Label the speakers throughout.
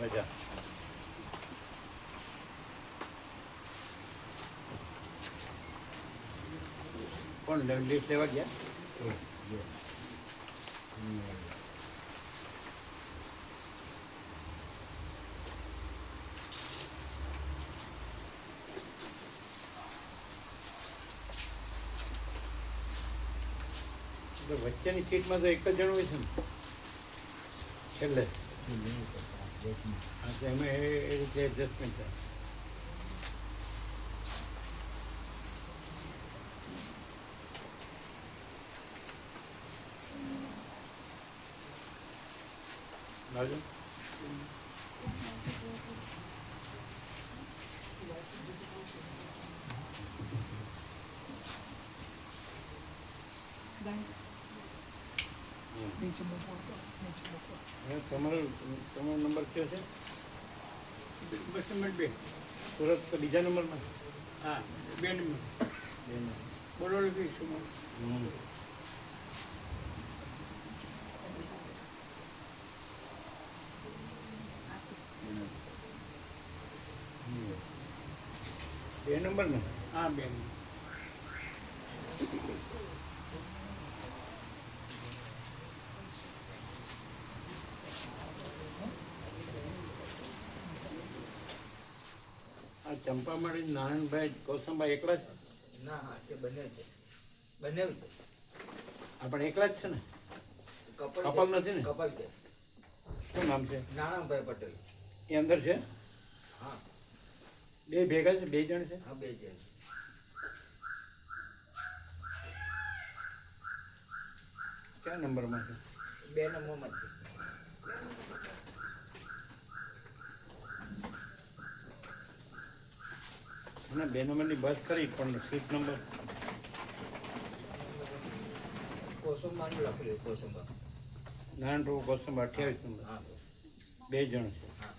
Speaker 1: રજા કોણ, લે- લેવા ગયા? વચ્ચેની સીટમાં તો એક જ જણ હોય છે ને. છેલ્લે. એમાં એ રીતે એડજસ્ટમેન્ટ થાય. બાજુ
Speaker 2: નીચે મૂકો નીચે મૂકો.
Speaker 1: તમારો તમારો નંબર કયો છે?
Speaker 3: બસ નંબર બે
Speaker 1: સુરત તો બીજા નંબરમાં
Speaker 3: હા બે નંબર.
Speaker 1: બે નંબર.
Speaker 3: બોલો
Speaker 1: લખી શું. બે નંબર ને?
Speaker 3: હા બે નંબર.
Speaker 1: ચંપામાળી નારાયણભાઈ કૌશમભાઈ એકલા જ?
Speaker 4: ના હા તે બંને છે. બંને છે.
Speaker 1: આપણે એકલા જ છે ને?
Speaker 4: કપલ
Speaker 1: કપલ નથી ને?
Speaker 4: કપલ છે.
Speaker 1: શું નામ છે?
Speaker 4: નારાયણભાઈ પટેલ.
Speaker 1: એ અંદર છે?
Speaker 4: હા.
Speaker 1: બે ભેગા છે બે જણ છે?
Speaker 4: હા બે જણ
Speaker 1: કયા નંબરમાં છે?
Speaker 4: બે નંબરમાં છે.
Speaker 1: અને બે નંબરની બસ કરી પણ સીટ નંબર નારાયણ પ્રભુ કોસંબા અઠ્યાવીસ નંબર.
Speaker 4: હા.
Speaker 1: બે જણ છે
Speaker 4: હા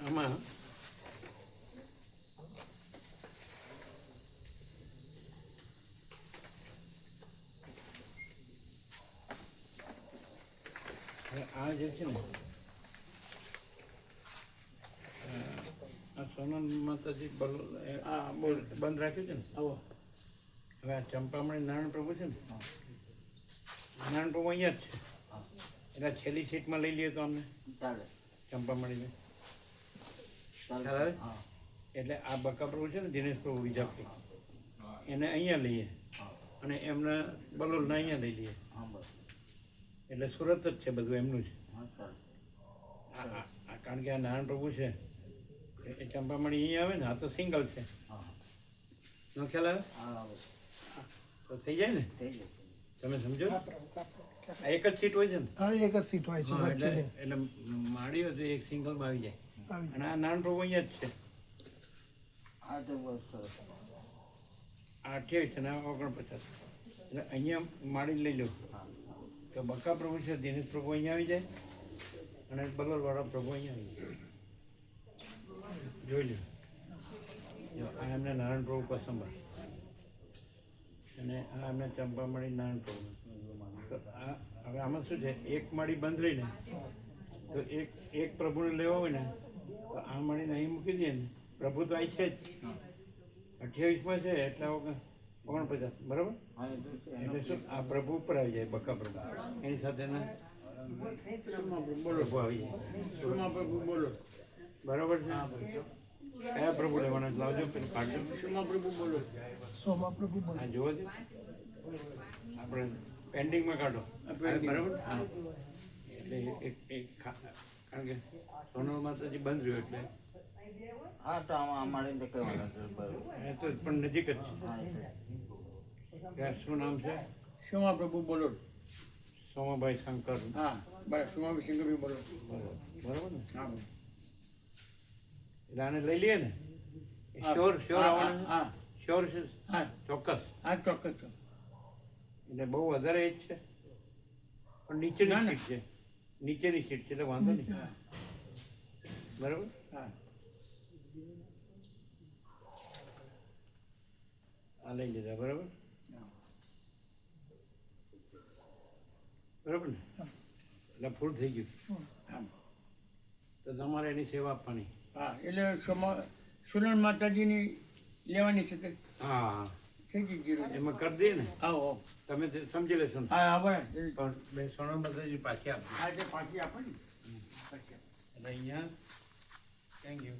Speaker 1: આમાં હવે આ જે છે ને આ સોનલ માતાજી બલ આ બોલ બંધ રાખ્યું છે ને?
Speaker 3: આવો.
Speaker 1: હવે આ ચંપામણી નારાયણ પ્રભુ છે ને? નારાયણ પ્રભુ અહીંયા જ છે. એટલે છેલ્લી સીટમાં લઈ લઈએ તો અમને.
Speaker 4: ચાલે.
Speaker 1: ચંપામણીને. એટલે આ બકા પ્રભુ છે ને દિનેશ પ્રભુ વિજાપુર. એને અહીંયા લઈએ. અને એમના બલોલને અહીંયા લઈ લઈએ. એટલે સુરત જ છે બધું એમનું છે કારણ કે આ નારાયણ પ્રભુ છે. એ- ચંપામણી અહીંયા આવે ને આ તો સિંગલ છે. નો ખ્યાલ આવે?
Speaker 4: હા
Speaker 1: તો થઈ જાય ને? તમે સમજો? એક જ સીટ હોય છે ને?
Speaker 2: હા એક જ સીટ હોય છે
Speaker 1: એટલે
Speaker 2: માડી
Speaker 1: એટલે માળીઓ તો એક સિંગલમાં આવી જાય. અને આ નાન પ્રભુ અહીંયા જ છે.
Speaker 4: આ તો બસ સરસ
Speaker 1: આ અઠ્યાવીસ છે ને ઓગણપચાસ. એટલે અહીંયા માળી લઈ લો. તો બકા પ્રભુ છે દિનેશ પ્રભુ અહીંયા આવી જાય અને બલોલવાળા પ્રભુ અહીંયા આવી જાય. જોઈ લો. આ એમને નારાયણ પ્રભુ પસંદ અને આ એમને ચંપામણી નારાયણ પ્રભુ. તો આ હવે આમાં શું છે? એક માળી બંધ રહીને તો એક એક પ્રભુને લેવા હોય ને તો આ માળીને અહીં મૂકી દઈએ ને. પ્રભુ તો અહીં છે જ. અઠ્યાવીસમાં છે એટલે ઓગણપચાસ બરાબર? એટલે શું? આ પ્રભુ ઉપર આવી જાય બકા પ્રભુ. એની સાથેના?
Speaker 3: સુમા પ્રભુ બોલો.
Speaker 1: ભાવી આવી જાય.
Speaker 3: સુમા પ્રભુ બોલો.
Speaker 1: બરાબર છે? કયા પ્રભુ લેવાના લાવજો પછી કાઢજો.
Speaker 3: સુમા પ્રભુ બોલો.
Speaker 2: સોમા પ્રભુ બોલો.
Speaker 1: હા જોવો છે. આપણે પેન્ડિંગમાં કાઢો. બરાબર? હા. એટલે એક એક કારણ કે સોનલ માતાજી બંધ રહ્યું એટલે.
Speaker 4: હા તો આમાં અમારે તો કહેવાના બરાબર.
Speaker 1: એ તો પણ નજીક જ છે. શું નામ છે?
Speaker 3: સુમા પ્રભુ બોલો.
Speaker 1: સોમાભાઈ શંકર.
Speaker 3: હા બસ સોમાભાઈ શંકરભાઈ બોલો.
Speaker 1: બરાબર બરાબર ને?
Speaker 3: હા
Speaker 1: એટલે આને લઈ લઈએ ને? શ્યોર શ્યોર આવવાનું
Speaker 3: હા
Speaker 1: શ્યોર છે?
Speaker 3: હા.
Speaker 1: ચોક્કસ.
Speaker 3: હા ચોક્કસ.
Speaker 1: એટલે બહુ વધારે એ જ છે? પણ નીચેની. સીટ છે. નીચેની સીટ છે એટલે વાંધો નહીં. બરાબર?
Speaker 3: હા.
Speaker 1: આ લઈ લીધા બરાબર? બરાબર ને? એટલે ફૂલ થઈ ગયું.
Speaker 3: હા.
Speaker 1: તો તમારે એની સેવા આપવાની.
Speaker 3: હા એટલે સોમા સુનન માતાજીની લેવાની છે તે.
Speaker 1: હા. હા
Speaker 3: થઈ ગઈ જીરું
Speaker 1: એમાં કરી દઈએ ને?
Speaker 3: આવો આવો.
Speaker 1: તમે તે સમજી લેશો ને.
Speaker 3: હા હા બરાબર.
Speaker 1: પણ બે સોના માતાજી પાછી આપો.
Speaker 3: હા તે પાછી આપો ને.
Speaker 1: એટલે અહીંયા થેન્ક યુ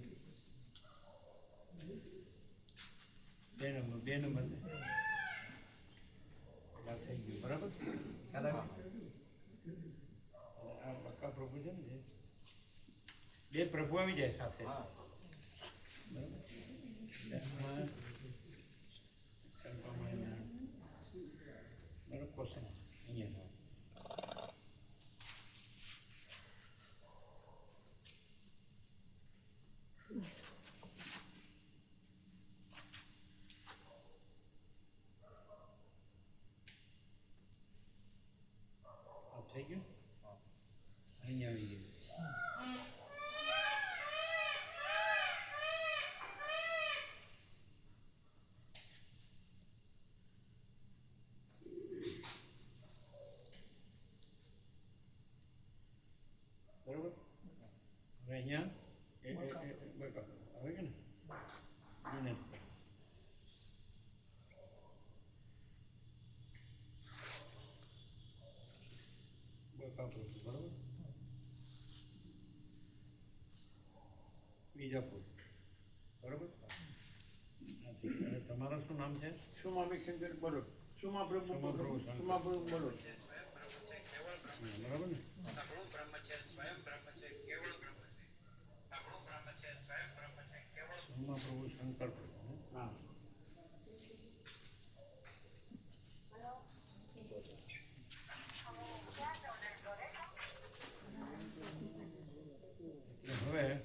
Speaker 1: બે નંબર બે નંબર થઈ ગયું. બરાબર? આ પક્કા પ્રભુ છે ને બે પ્રભુ આવી જાય સાથે. બરાબર? એટલે આમાં ચંપામાળીના બરાબર question અહીંયા આ થઈ ગયું અહીંયા આવી ગયું બરોબર હવે અહીંયા એ- એ- એ- એ- બકા, આવે કે ને એને બકા પ્રભુ, બરોબર બીજાપુર બરોબર નથી. અને તમારું શું નામ છે?
Speaker 3: સોમાભાઈ શંકર બોલો. સુમા પ્રભુ
Speaker 1: સોમા
Speaker 3: બોલો. સોમા પ્રભુ બોલો
Speaker 1: બરાબર ને સુમા પ્રભુ શંકર પ્રભુ હા હવે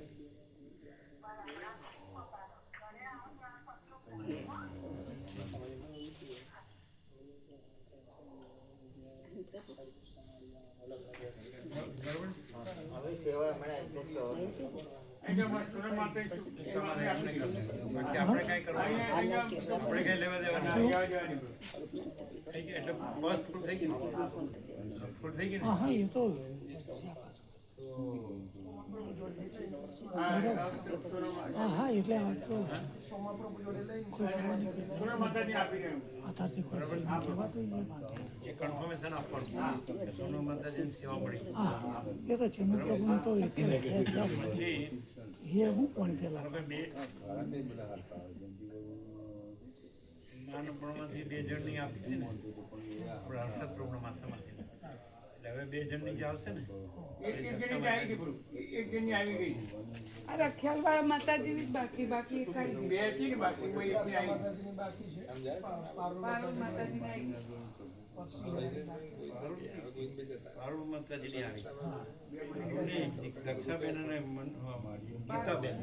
Speaker 1: બરાબર
Speaker 4: હવે સેવા મળે એટલે તો
Speaker 3: અહીંયા અમારે સુનન માતાજી
Speaker 1: તમારે એમને કરવાનું. બાકી આપણે કાંઈ કરવાનું નથી.
Speaker 3: અહીંયા અહીંયા
Speaker 1: આપણે કાંઈ લેવા દેવાના
Speaker 3: અહીંયા
Speaker 1: નથી.
Speaker 3: આવવા જવાની.
Speaker 1: થઈ ગયું એટલે બસ ફૂલ થઈ ગઈ ને ફૂલ થઈ ગઈ ને
Speaker 2: હા હા એ તો
Speaker 3: હા હા
Speaker 2: એટલે આ તો એ તો છે મેં તો એ હું પણ પેલા
Speaker 1: નાનપણમાંથી બે જણની આપી હતી ને આપણા હર્ષદ પ્રભુના માથામાંથી હવે બે જણની જે આવશે ને?
Speaker 3: એક આવી ગઈ
Speaker 5: માતાજીની જ બાકી બાકી એક આવી
Speaker 3: બે ને બાકી? કોઈ એકની આવી
Speaker 5: માતાજીની
Speaker 1: માતાજીની આવી ગીતાબેન.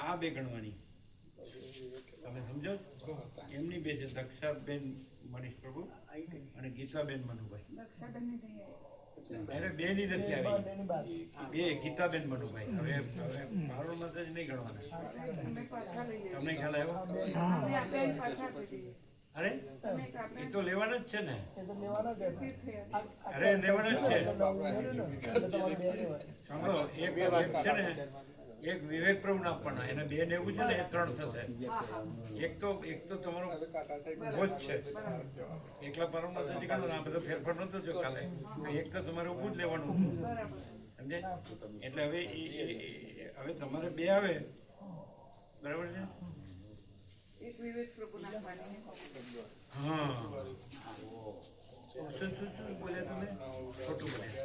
Speaker 1: આ બે ગણવાની. તમે સમજો? એમની બે છે દક્ષાબેન મનીષ પ્રભુ અને ગીતાબેન મનુભાઈ. અરે નથી આવી. બે ગીતાબેન મનુભાઈ. હવે હવે નહીં ગણવાના. તમને ખ્યાલ આવ્યો? એ તો લેવાના જ છે ને. અરે લેવાના જ છે. સાંભળો એક છે ને એક વિવેક પ્રભુ આપવાના એને બે ને એવું છે ને એ ત્રણ થશે એક તો એક તો તમારો ઊભો જ છે. એકલા પરમ નથી કીધું આ બધો ફેરફાર નતો જો કાલે. એક તો તમારે ઊભું જ લેવાનું. સમજે? એટલે હવે હવે તમારે બે આવે. બરાબર છે? હા. શું શું શું બોલ્યા તમે? ખોટું બોલ્યા.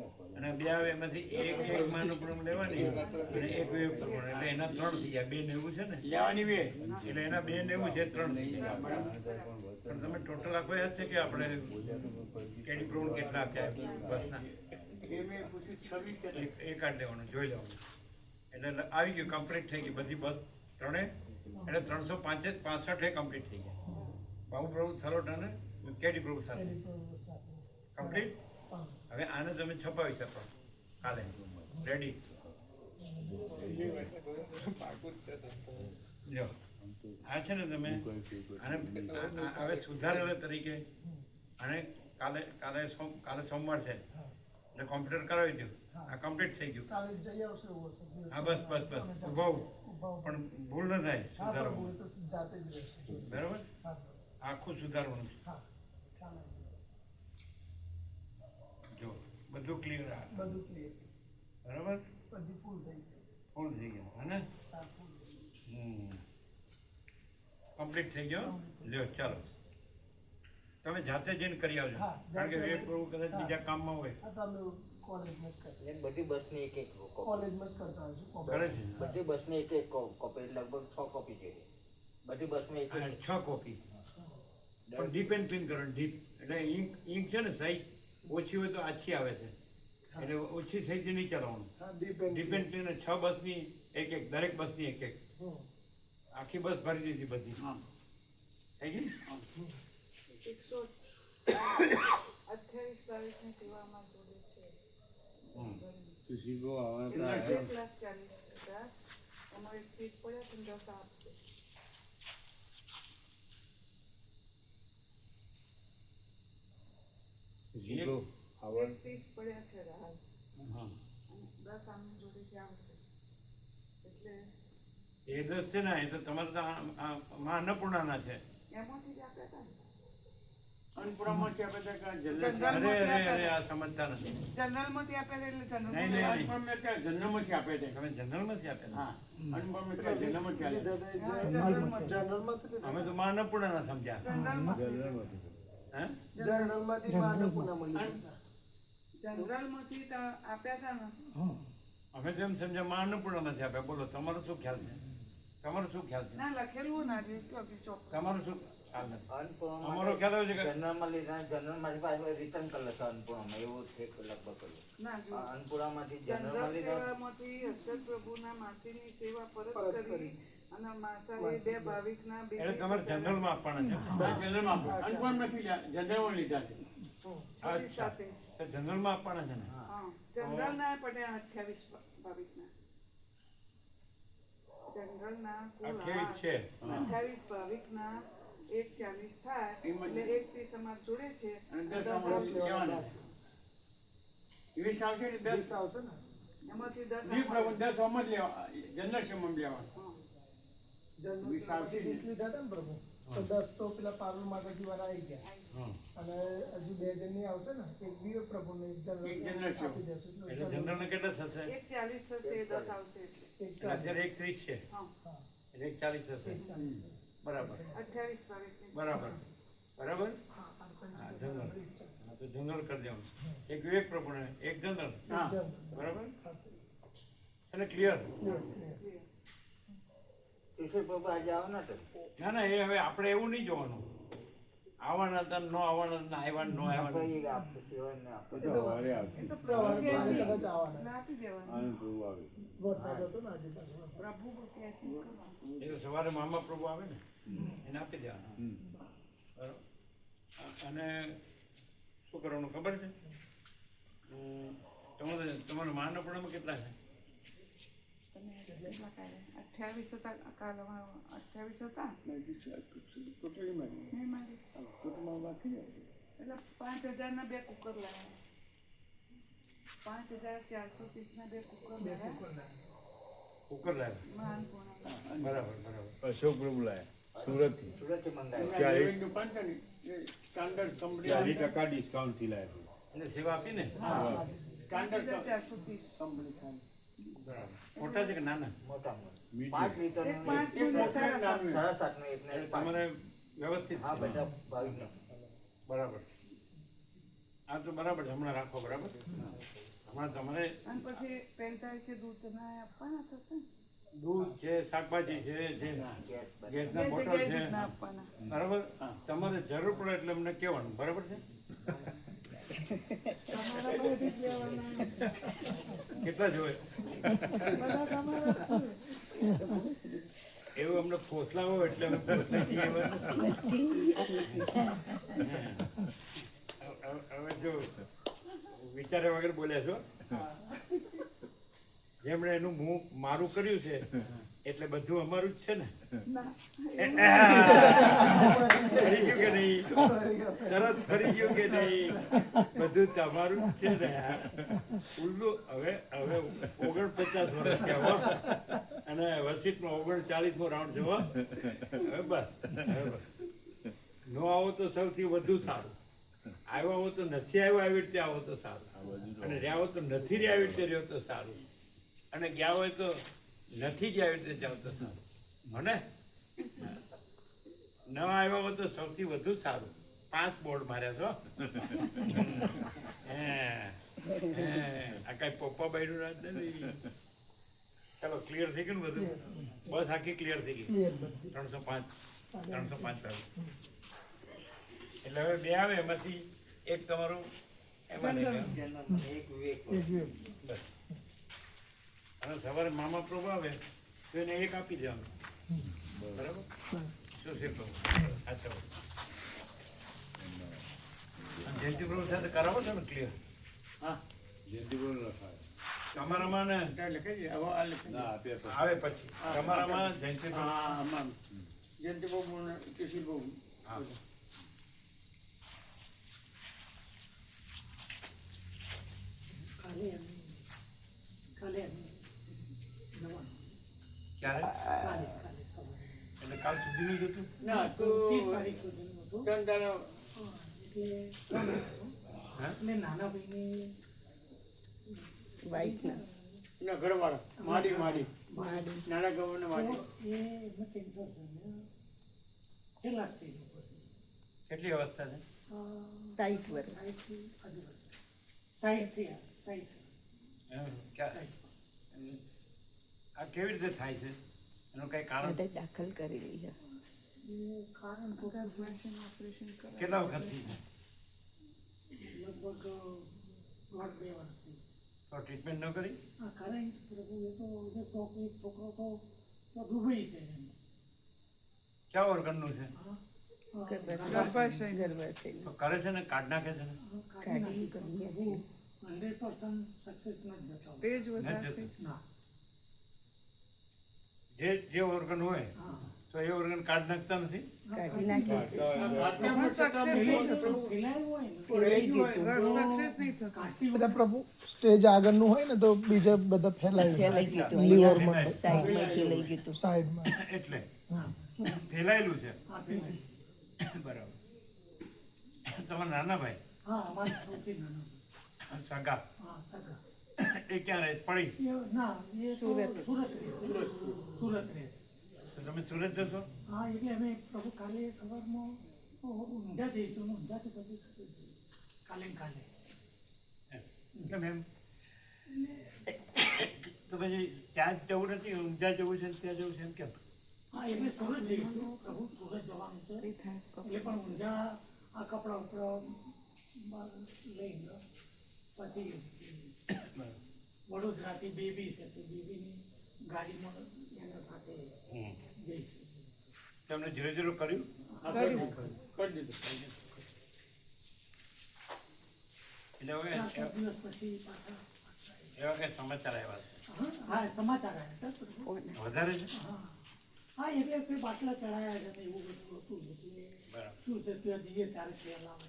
Speaker 1: અને બે આવે એમાંથી એક એક માનું પ્રમાણ લેવાની અને એક વિવેક પ્રમાણ. એટલે એના ત્રણ થઈ ગયા. બે નેવું છે ને?
Speaker 3: લેવાની બે.
Speaker 1: એટલે એના બે નેવું છે ત્રણ. થઈ ગયા પણ તમે ટોટલ આખો યાદ છે કે આપણે કેડી પ્રમાણ કેટલા આપ્યા બસના. એક આઠ કાઢ દેવાનું જોઈ લેવાનું એટલે આવી ગયું કમ્પ્લીટ થઈ ગઈ બધી બસ ત્રણે એટલે ત્રણસો પાંચે પાસઠ એ કમ્પ્લીટ થઈ ગયા. બાબુ પ્રભુ થરોટ અને કેડી પ્રભુ સાથે. કમ્પ્લીટ હવે આને તમે છપાવી શકો. કાલે. રેડી જો આ છે ને તમે આને હવે સુધારેલા તરીકે અને કાલે કાલે કાલે સોમવાર છે. એટલે કોમ્પ્યુટર કરાવી દઉં. આ કમ્પ્લીટ થઈ ગયું. હા બસ બસ બસ. ઊભો પણ ભૂલ ન થાય સુધારવું બરાબર? આખું સુધારવાનું છે. જો બધું ક્લિયર બરાબર? ફૂલ થઈ ગયું હે ને? હમ. કમ્પ્લીટ થઈ ગયો? લ્યો ચાલો. તમે જાતે જઈને કરી આવજો. કારણ કે વેટ પ્રભુ કદાચ બીજા કામમાં હોય.
Speaker 4: એક બધી બસની એક એક કોપી
Speaker 1: કરે છે?
Speaker 4: બધી બસની એક એક કો- કોપી લગભગ છ કોપી જોઈએ બધી બસમાં એક
Speaker 1: આ
Speaker 4: એક
Speaker 1: છ કોપી પણ ડીપ એન્ડ પિન કરો ડીપ એટલે ઇંક ઇંક છે ને સાઈઝ ઓછી હોય તો આછી આવે છે. એટલે ઓછી સાઈઝ નહીં ચલાવવાનું. ડિપેન્ડ છ. બસની એક એક દરેક બસની એક એક. આખી બસ ભરી દીધી બધી. થઈ ગઈ? ને?
Speaker 5: એકસો અઠ્યાવીસ તારીખની સેવામાં જોડે છે. અમારે ત્રીસ પડ્યા છે ને આપશે એક ત્રીસ પડ્યા છે હાલ
Speaker 1: હા.
Speaker 5: દસ આમની જોડેથી આવશે. એટલે
Speaker 1: એ દસ છે ને એ તો તમારે આ અન્નપૂર્ણાના છે.
Speaker 5: એમાંથી જ આપ્યા હતા
Speaker 3: જનરલ
Speaker 1: અરે અરે અરે આ સમજતા નથી.
Speaker 5: જનરલમાંથી આપેલા એટલે જનરલ
Speaker 1: નહીં.
Speaker 3: જનરલમાંથી
Speaker 1: તમે જનરલમાંથી
Speaker 3: હા. જનરલમાંથી
Speaker 5: જનરલમાંથી
Speaker 1: અમે તો માં અન્નપૂર્ણાના સમજ્યા.
Speaker 5: જનરલમાંથી
Speaker 1: હે?
Speaker 5: જનરલમાંથી તો આપ્યા હતા ને.
Speaker 2: હા.
Speaker 1: અમે તો એમ સમજ્યા માં અન્નપૂર્ણામાંથી આપ્યા. બોલો તમારો શું ખ્યાલ છે? તમારો શું ખ્યાલ છે?
Speaker 5: ના લખેલું ના
Speaker 1: તમારો શું ખ્યાલ નથી
Speaker 4: અન્નપૂર્ણામાં
Speaker 1: અમારો ખ્યાલ આવે છે કે
Speaker 4: જનરલમાં લીધા જનરલમાંથી પાછું રિટર્ન કરી લેશે અન્નપૂર્ણામાં. એવું છે લગભગ કર્યું
Speaker 5: ના માસી
Speaker 4: અન્નપૂર્ણામાંથી જનરલમાં લીધા.
Speaker 5: પ્રભુના માસીની સેવા પરત કરી. અને માસાએ બે ભાવિકના બે
Speaker 1: એટલે તમારે જનરલમાં આપવાના છે.
Speaker 3: જનરલમાં આપે. નથી જનરલમાં લીધા છે.
Speaker 5: છવ્વીસ સાથે.
Speaker 1: તો જનરલમાં આપવાના છે ને?
Speaker 5: હા. જનરલ ના અઠ્યાવીસ ભાવિકના. જનરલ ના
Speaker 1: છે
Speaker 5: અઠ્યાવીસ ભાવિકના એક ચાલીસ થાય
Speaker 3: એમાં
Speaker 5: એટલે એક ત્રીસ અમાર જોડે છે
Speaker 3: અને
Speaker 5: દસ
Speaker 3: દસ
Speaker 5: આવશે.
Speaker 3: લેવાના વીસ આવશે ને?
Speaker 5: એમાંથી દસ
Speaker 3: વીસ દસ લેવા જનરલ સેમમાં લેવાના વીસ
Speaker 6: લીધા હતા ને પ્રભુ. તો દસ તો પેલા પારુલ માતાજી વાળા આવી ગયા. અને હજુ બે જણની આવશે ને એક વિવેક પ્રભુ ને એક
Speaker 3: એક
Speaker 6: જનરલ
Speaker 3: જનરલ
Speaker 6: આપી દેશું.
Speaker 1: એટલે
Speaker 6: એટલે
Speaker 1: કેટલા થશે?
Speaker 5: એક ચાલીસ થશે દસ આવશે એટલે.
Speaker 6: એક
Speaker 1: એટલે
Speaker 6: ચાલીસ.
Speaker 1: અત્યારે એક ત્રીસ છે? એટલે એક ચાલીસ થશે. બરાબર.
Speaker 5: અઠ્યાવીસ
Speaker 1: બરાબર. બરાબર? હા જનરલ. હા તો જનરલ કરી દેવાનું. એક વિવેક પ્રભુને એક જનરલ.
Speaker 3: હા
Speaker 1: બરાબર એટલે ક્લિયર
Speaker 4: કિશોર આજે
Speaker 1: ના ના એ હવે આપણે એવું નહીં જોવાનું. આવવાના હતા નો આવવાના ના આવ્યા ન આવ્યા
Speaker 4: આપણે સેવાને આપણે
Speaker 5: તો
Speaker 6: સવારે
Speaker 5: પ્રભુ કહે છે.
Speaker 6: કદાચ આવવાના
Speaker 5: એટલે આપી દેવાનું.
Speaker 6: વરસાદ હતો ને આજે
Speaker 5: પ્રભુ કહે
Speaker 1: એ સવારે મામા પ્રભુ આવે ને એને આપી દેવાના. બરાબર. અને શું કરવાનું ખબર છે? તમારે તમારા માનપણામાં કેટલા છે?
Speaker 5: અઠ્યાવીસ હતા કાલે અઠ્યાવીસ હતા. નહીં મારી. એટલે પાંચ હજારના બે કુકર લાવ્યા. પાંચ હજાર ચારસો ત્રીસના બે કુકર લાવ્યા.
Speaker 1: કુકર લાવ્યા. બરાબર
Speaker 7: અશોક પ્રભુ સુરતથી. ચાલીસ ટકા ડિસ્કાઉન્ટથી
Speaker 1: સેવા આપીને?
Speaker 5: ચારસો ત્રીસ
Speaker 3: કંપની
Speaker 1: મોટા છે કે નાના?
Speaker 4: મોટા મોટા પાંચ લીટર
Speaker 5: એક પાંચ
Speaker 3: એક મોટા ને નાનું
Speaker 4: સાડા સાત. નું
Speaker 1: એટલે તમારે વ્યવસ્થિત
Speaker 4: હા બધા ભાવિક
Speaker 1: બરાબર. આ તો બરાબર છે હમણાં રાખો બરાબર? હમણાં તમારે
Speaker 5: અને પછી પેન તારીખે દૂધ ના આપવાના થશે
Speaker 1: દૂધ છે શાકભાજી છે જે ગેસના બોટલ છે. બરાબર? તમારે જરૂર પડે એટલે અમને કહેવાનું બરાબર છે? કેટલા જોઈએ
Speaker 5: બધા તમારા જ છે.
Speaker 1: એવું અમને ફોસલા હોય એટલે અમે હવે હવે જો વિચાર્યા વગર બોલ્યા છો? જેમણે એનું મું મારું કર્યું છે એટલે બધું અમારું જ છે ને. ફરી ગયું કે નહીં? તરત ફરી ગયું કે નહીં? બધું તમારું જ છે ને. ઉલ્લુ હવે હવે ઓગણપચાસ વર્ષ કહેવો અને વસીતનો ઓગણચાલીસમો રાઉન્ડ છે હો. હવે બસ હવે બસ. નો આવો તો સૌથી વધુ સારું. આવ્યો આવો તો નથી આવ્યો આવી રીતે આવો તો સારું. અને રહ્યા તો નથી રહ્યા આવી રીતે રહ્યો તો સારું. અને ગયા હોય તો નથી જ આવી રીતે ચાલતો સારું. મને? ન આવ્યા હોય તો સૌથી વધુ સારું. પાંચ બોર્ડ માર્યા છો? આ કઈ પપ્પા બાયડું રાત નથી. ચાલો ક્લિયર થઈ ગયું બધું? બસ આખી ક્લિયર થઈ ગઈ. ત્રણસો પાંચ. ત્રણસો પાંચ એટલે હવે બે આવે એમાંથી એક તમારું એમાં
Speaker 4: એક વિવેક
Speaker 1: બસ અને સવારે મામા પ્રભુ આવે તો એને એક આપી દેવાનું. બરાબર. શું છે પ્રભુ? અચ્છા જયંતિ પ્રભુ સાથે કરાવો છો ને ક્લિયર
Speaker 3: હા.
Speaker 7: જયંતિ બોલ રખાય
Speaker 1: તમારામાં ને
Speaker 7: પછી.
Speaker 1: આવે પછી. તમારામાં જયંતિ પ્રભુ?
Speaker 3: હા આમાં. જયંતિ બાબુ ને કેશી બાબુ
Speaker 1: હા.
Speaker 2: કાલે અમે કાલે અમે જવાનું
Speaker 1: ક્યારે? એટલે કાલ સુધીનું જ હતું?
Speaker 3: ના તો
Speaker 2: ત્રીસ તારીખ સુધીનું હતું.
Speaker 3: ત્રણ
Speaker 2: હા, એટલે નાના ભાઈને
Speaker 3: ના ઘરવાળા. માડી માડી. નાના ગવર્નર માડી.
Speaker 2: સ્ટેજ
Speaker 1: કેટલી અવસ્થા છે?
Speaker 8: સાઠ વર્ષ.
Speaker 2: સાઠથી આજુબાજુ. આ,
Speaker 1: કેવી રીતે થાય છે? એનું કઈ કારણ?
Speaker 8: દાખલ
Speaker 5: કરી રહી છે.
Speaker 1: કેટલા વખતથી છે?
Speaker 2: લગભગ દોઢ બે વર્ષથી.
Speaker 1: તો ટ્રીટમેન્ટ ન કરી?
Speaker 2: આ કારણ પ્રભુ એ તો એક છોકરો તો તો દુબઈ છે
Speaker 1: ક્યાં ઓર્ગનનું
Speaker 2: હા.
Speaker 1: કરે છે ને? કાઢ નાખે છે ને?
Speaker 2: હંડ્રેડ પર્સન્ટ સક્સેસ નથી જતો
Speaker 5: પેજ
Speaker 1: નથી
Speaker 5: વધારે
Speaker 2: ના.
Speaker 1: જે જે ઓર્ગન હોય તો એ ઓર્ગન કાઢ નાખતા નથી.
Speaker 8: કાઢી નાખી.
Speaker 6: બધા પ્રભુ સ્ટેજ આગળનું હોય ને તો બીજા બધા ફેલાય
Speaker 8: ફેલાઈ ગયું હતું
Speaker 6: લીવર
Speaker 8: અહીંયા
Speaker 6: માં
Speaker 8: સાઈડમાં ફેલાઈ ગયું.
Speaker 6: સાઈડમાં.
Speaker 1: એટલે
Speaker 2: હા.
Speaker 1: ફેલાયેલું છે. બરાબર. તમારા નાના ભાઈ?
Speaker 2: હા
Speaker 1: સગા.
Speaker 2: હા સગા.
Speaker 1: એ ક્યાં રહે પડી
Speaker 2: ના એ સુરત. સુરત રહે. સુરત રહે.
Speaker 1: તમે સુરત જશો?
Speaker 2: હા એટલે અમે પ્રભુ કાલે સવારમાં ઊંધા જઈશું ને ઊંઝાથી પછી કાલે ને કાલે.
Speaker 1: કેમ એમ? તો પછી ત્યાં જ જવું નથી? ઊંઝા જવું છે ને ત્યાં જવું છે એમ કેમ?
Speaker 2: હા એટલે સુરત જઈશું. પ્રભુ સુરત જવાનું છે. એટલે પણ ઊંઝા આ કપડા ઉપર લઈને પછી વડોદરાથી બેબી છે તો બેબીની ગાડીમાં એના સાથે જઈશું.
Speaker 1: તમને ધીરે ધીરે કર્યું?
Speaker 3: કરી દીધું
Speaker 1: એટલે હવે એવા કઈ સમાચાર આવ્યા
Speaker 2: હા, સમાચાર આવ્યા
Speaker 1: વધારે છે?
Speaker 2: હા. એટલે કોઈ બાટલા ચડાયા છે એવું બધું હતું
Speaker 1: બરાબર.
Speaker 2: શું છે ત્યાં જઈએ ત્યારે ખ્યાલ આવે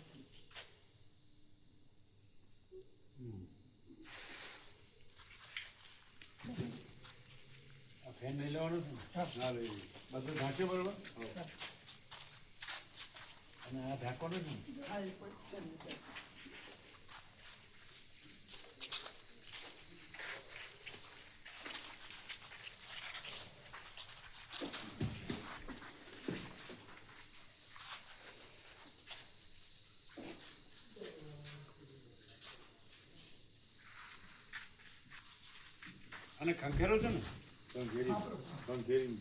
Speaker 1: ફેન લઈ લેવાનું છે ના?
Speaker 7: લઈ
Speaker 1: બધું ઢાંક્યું બરોબર? અને આ ઢાંકવાનું અને ખંખેરો છે ને?
Speaker 7: Don't get him. Don't get him.